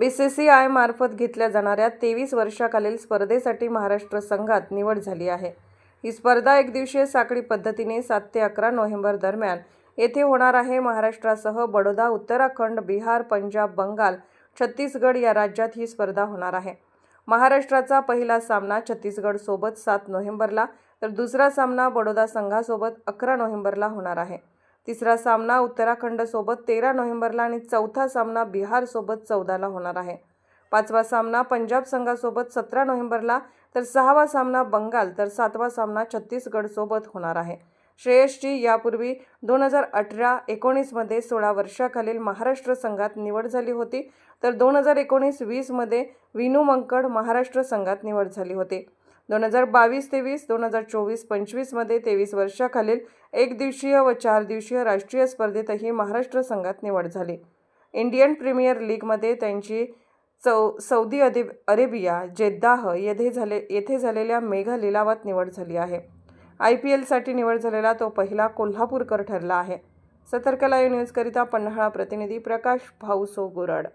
B C C I मार्फत घेतल्या जाणाऱ्या तेवीस वर्षाखालील स्पर्धेसाठी महाराष्ट्र संघात निवड झाली आहे. ही स्पर्धा एकदिवशीय साखळी पद्धतीने सात ते अकरा नोव्हेंबर दरम्यान येथे होणार आहे. महाराष्ट्रासह बडोदा उत्तराखंड बिहार पंजाब बंगाल छत्तीसगड या राज्यात ही स्पर्धा होणार आहे. महाराष्ट्राचा पहिला सामना छत्तीसगडसोबत सात नोव्हेंबरला तर दुसरा सामना बडोदा संघासोबत अकरा नोव्हेंबरला होणार आहे. तिसरा सामना उत्तराखंडसोबत तेरा नोव्हेंबरला आणि चौथा सामना बिहारसोबत चौदाला होणार आहे. पाचवा सामना पंजाब संघासोबत सतरा नोव्हेंबरला तर सहावा सामना बंगाल तर सातवा सामना छत्तीसगडसोबत होणार आहे. श्रेयसची यापूर्वी दोन हजार अठरा एकोणीसमध्ये सोळा वर्षाखालील महाराष्ट्र संघात निवड झाली होती तर दोन हजार एकोणीस वीसमध्ये विनू मंकड महाराष्ट्र संघात निवड झाली होती. दोन हजार बावीस तेवीस दोन हजार चोवीस पंचवीसमध्ये तेवीस वर्षाखालील एक दिवसीय व चार दिवसीय राष्ट्रीय स्पर्धेतही महाराष्ट्र संघात निवड झाली. इंडियन प्रीमियर लीगमध्ये त्यांची चौ सौदी अदे अरेबिया जेद्दाह येथे झाले येथे झालेल्या मेघा लिलावात निवड झाली आहे. आय पी एलसाठी निवड झालेला तो पहिला कोल्हापूरकर ठरला आहे. सतर्कला न्यूजकरिता पन्हाळा प्रतिनिधी प्रकाश भाऊसो गुरड.